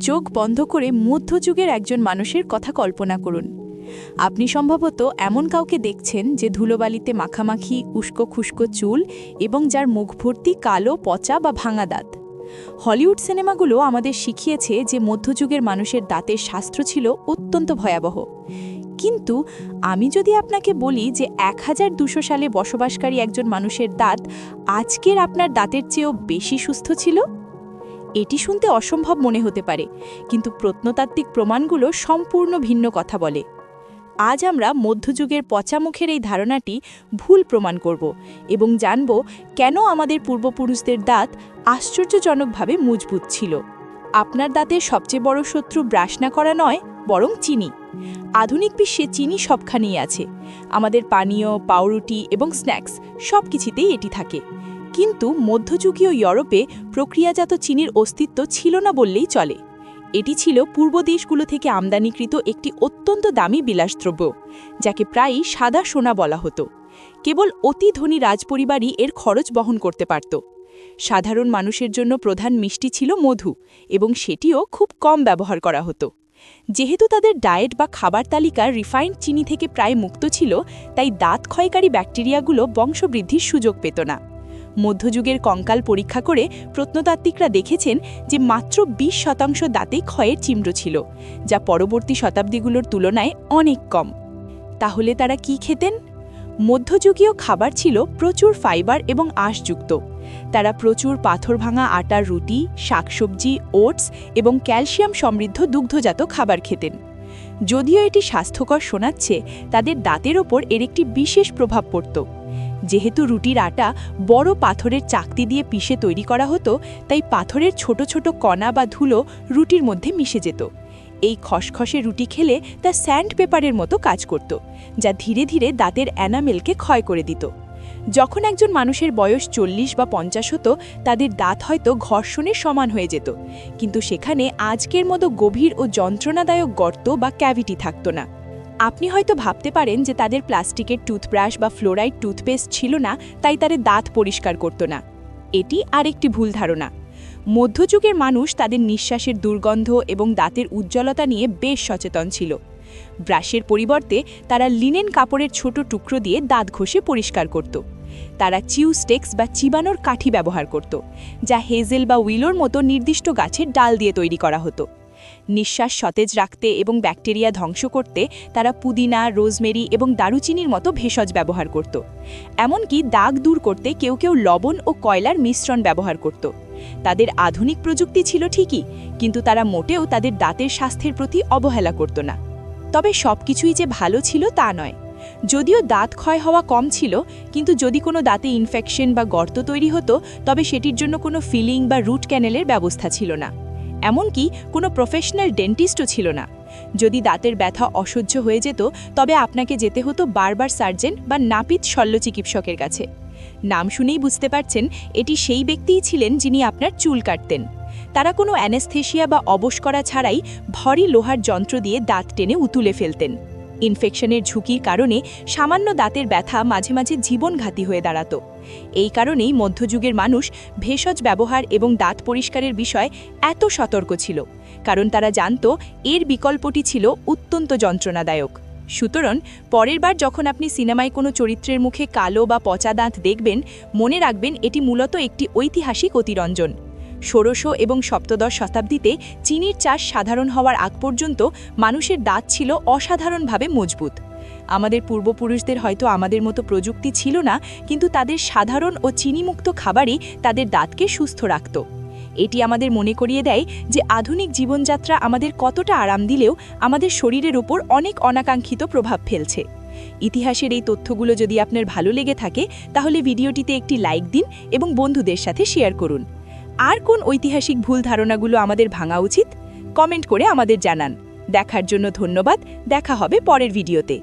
চোখ বন্ধ করে মধ্যযুগের একজন মানুষের কথা কল্পনা করুন। আপনি সম্ভবত এমন কাউকে দেখছেন যে ধুলোবালিতে মাখামাখি, উস্কো খুস্কো চুল এবং যার মুখ ভর্তি কালো, পচা বা ভাঙা দাঁত। হলিউড সিনেমাগুলো আমাদের শিখিয়েছে যে মধ্যযুগের মানুষের দাঁতের শাস্ত্র ছিল অত্যন্ত ভয়াবহ। কিন্তু আমি যদি আপনাকে বলি যে এক সালে বসবাসকারী একজন মানুষের দাঁত আজকের আপনার দাঁতের চেয়েও বেশি সুস্থ ছিল? এটি শুনতে অসম্ভব মনে হতে পারে, কিন্তু প্রত্নতাত্ত্বিক প্রমাণগুলো সম্পূর্ণ ভিন্ন কথা বলে। আজ আমরা মধ্যযুগের পচামুখের এই ধারণাটি ভুল প্রমাণ করব এবং জানব কেন আমাদের পূর্বপুরুষদের দাঁত আশ্চর্যজনকভাবে মজবুত ছিল। আপনার দাঁতের সবচেয়ে বড় শত্রু ব্রাশ না করা নয়, বরং চিনি। আধুনিক বিশ্বে চিনি সবখানেই আছে। আমাদের পানীয়, পাউরুটি এবং স্ন্যাক্স সব কিছুতেই এটি থাকে। কিন্তু মধ্যযুগীয় ইউরোপে প্রক্রিয়াজাত চিনির অস্তিত্ব ছিল না বললেই চলে। এটি ছিল পূর্ব দেশগুলো থেকে আমদানিকৃত একটি অত্যন্ত দামি বিলাসদ্রব্য, যাকে প্রায়ই সাদা সোনা বলা হতো। কেবল অতি ধনী রাজপরিবারই এর খরচ বহন করতে পারত। সাধারণ মানুষের জন্য প্রধান মিষ্টি ছিল মধু এবং সেটিও খুব কম ব্যবহার করা হতো। যেহেতু তাদের ডায়েট বা খাবার তালিকা রিফাইন্ড চিনি থেকে প্রায় মুক্ত ছিল, তাই দাঁত ক্ষয়কারী ব্যাকটেরিয়াগুলো বংশবৃদ্ধির সুযোগ পেত না। মধ্যযুগের কঙ্কাল পরীক্ষা করে প্রত্নতাত্ত্বিকরা দেখেছেন যে মাত্র ২০ শতাংশ দাঁতে ক্ষয়ের চিমড় ছিল, যা পরবর্তী শতাব্দীগুলোর তুলনায় অনেক কম। তাহলে তারা কি খেতেন? মধ্যযুগীয় খাবার ছিল প্রচুর ফাইবার এবং আঁশযুক্ত। তারা প্রচুর পাথর ভাঙা আটার রুটি, শাকসবজি, ওটস এবং ক্যালসিয়াম সমৃদ্ধ দুগ্ধজাত খাবার খেতেন। যদিও এটি স্বাস্থ্যকর শোনাচ্ছে, তাদের দাঁতের ওপর এর একটি বিশেষ প্রভাব পড়ত। যেহেতু রুটির আটা বড় পাথরের চাকতি দিয়ে পিষে তৈরি করা হতো, তাই পাথরের ছোট ছোট কণা বা ধুলো রুটির মধ্যে মিশে যেত। এই খসখসে রুটি খেলে তা স্যান্ড পেপারের মতো কাজ করত, যা ধীরে ধীরে দাঁতের অ্যানামেলকে ক্ষয় করে দিত। যখন একজন মানুষের বয়স চল্লিশ বা পঞ্চাশ হতো, তাদের দাঁত হয়তো ঘর্ষণের সমান হয়ে যেত। কিন্তু সেখানে আজকের মতো গভীর ও যন্ত্রণাদায়ক গর্ত বা ক্যাভিটি থাকতো না। আপনি হয়তো ভাবতে পারেন যে তাদের প্লাস্টিকের টুথব্রাশ বা ফ্লোরাইড টুথপেস্ট ছিল না, তাই তাদের দাঁত পরিষ্কার করত না। এটি আরেকটি ভুল ধারণা। মধ্যযুগের মানুষ তাদের নিঃশ্বাসের দুর্গন্ধ এবং দাঁতের উজ্জ্বলতা নিয়ে বেশ সচেতন ছিল। ব্রাশের পরিবর্তে তারা লিনেন কাপড়ের ছোট টুকরো দিয়ে দাঁত ঘষে পরিষ্কার করত। তারা চিউ স্টেক্স বা চিবানোর কাঠি ব্যবহার করত, যা হেজেল বা উইলোর মতো নির্দিষ্ট গাছের ডাল দিয়ে তৈরি করা হতো। নিঃশ্বাস সতেজ রাখতে এবং ব্যাকটেরিয়া ধ্বংস করতে তারা পুদিনা, রোজমেরি এবং দারুচিনির মতো ভেষজ ব্যবহার করত। এমনকি দাগ দূর করতে কেউ কেউ লবণ ও কয়লার মিশ্রণ ব্যবহার করত। তাদের আধুনিক প্রযুক্তি ছিল ঠিকই, কিন্তু তারা মোটেও তাদের দাঁতের স্বাস্থ্যের প্রতি অবহেলা করত না। তবে সব কিছুই যে ভালো ছিল তা নয়। যদিও দাঁত ক্ষয় হওয়া কম ছিল, কিন্তু যদি কোনো দাঁতে ইনফেকশন বা গর্ত তৈরি হতো, তবে সেটির জন্য কোনো ফিলিং বা রুট ক্যানেলের ব্যবস্থা ছিল না। এমনকি কোনো প্রফেশনাল ডেন্টিস্টও ছিল না। যদি দাঁতের ব্যথা অসহ্য হয়ে যেত, তবে আপনাকে যেতে হতো বারবার সার্জেন বা নাপিত শল্য চিকিৎসকের কাছে। নাম শুনেই বুঝতে পারছেন, এটি সেই ব্যক্তিই ছিলেন যিনি আপনার চুল কাটতেন। তারা কোনো অ্যানেস্থেশিয়া বা অবশ করা ছাড়াই ভরি লোহার যন্ত্র দিয়ে দাঁত টেনে উতুলে ফেলতেন। ইনফেকশনের ঝুঁকির কারণে সামান্য দাঁতের ব্যথা মাঝে মাঝে জীবনঘাতী হয়ে দাঁড়াত। এই কারণেই মধ্যযুগের মানুষ ভেষজ ব্যবহার এবং দাঁত পরিষ্কারের বিষয় এত সতর্ক ছিল, কারণ তারা জানত এর বিকল্পটি ছিল অত্যন্ত যন্ত্রণাদায়ক। সুতরাং পরের বার যখন আপনি সিনেমায় কোনো চরিত্রের মুখে কালো বা পচা দাঁত দেখবেন, মনে রাখবেন এটি মূলত একটি ঐতিহাসিক অতিরঞ্জন। ষোড়শ এবং সপ্তদশ শতাব্দীতে চিনির চাষ সাধারণ হওয়ার আগ পর্যন্ত মানুষের দাঁত ছিল অসাধারণভাবে মজবুত। আমাদের পূর্বপুরুষদের হয়তো আমাদের মতো প্রযুক্তি ছিল না, কিন্তু তাদের সাধারণ ও চিনিমুক্ত খাবারই তাদের দাঁতকে সুস্থ রাখত। এটি আমাদের মনে করিয়ে দেয় যে আধুনিক জীবনযাত্রা আমাদের কতটা আরাম দিলেও আমাদের শরীরের ওপর অনেক অনাকাঙ্ক্ষিত প্রভাব ফেলছে। ইতিহাসের এই তথ্যগুলো যদি আপনার ভালো লেগে থাকে, তাহলে ভিডিওটিতে একটি লাইক দিন এবং বন্ধুদের সাথে শেয়ার করুন। আর কোন ঐতিহাসিক ভুল ধারণাগুলো আমাদের ভাঙা উচিত? কমেন্ট করে আমাদের জানান। দেখার জন্য ধন্যবাদ। দেখা হবে পরের ভিডিওতে।